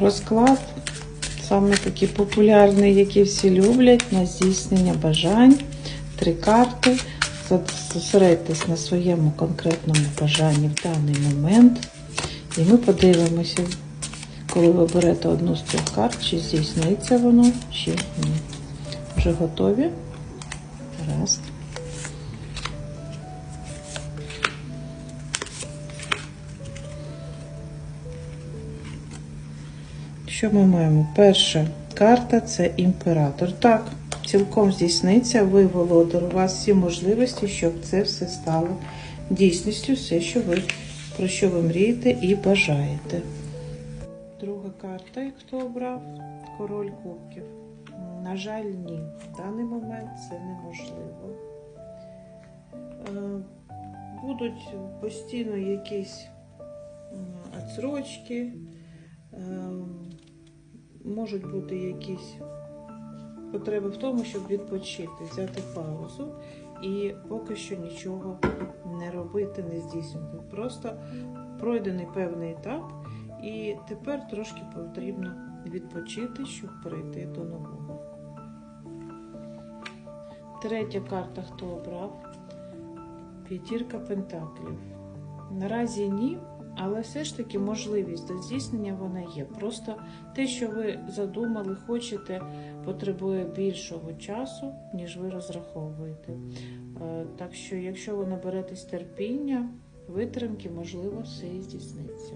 Розклад саме такий популярний, який всі люблять на здійснення бажань. Три карти. Зосередьтесь на своєму конкретному бажанні в даний момент. І ми подивимося, коли ви берете одну з цих карт, чи здійсниться воно, чи ні. Вже готові? Раз. Що ми маємо? Перша карта це імператор. Так, цілком здійсниться, ви володар, у вас всі можливості, щоб це все стало дійсністю, все, що ви, про що ви мрієте і бажаєте. Друга карта, як хто обрав, король кубків. На жаль, ні. В даний момент це неможливо. Е, Будуть постійно якісь отсрочки, можуть бути якісь потреби в тому, щоб відпочити, взяти паузу і поки що нічого не робити, не здійснювати. Просто пройдений певний етап, і тепер трошки потрібно відпочити, щоб перейти до нового. Третя карта, хто обрав? П'ятірка пентаклів. Наразі ні, але все ж таки можливість до здійснення вона є. Просто те, що ви задумали, хочете, потребує більшого часу, ніж ви розраховуєте. Е, Так що, якщо ви наберетесь терпіння, витримки, можливо, все і здійсниться.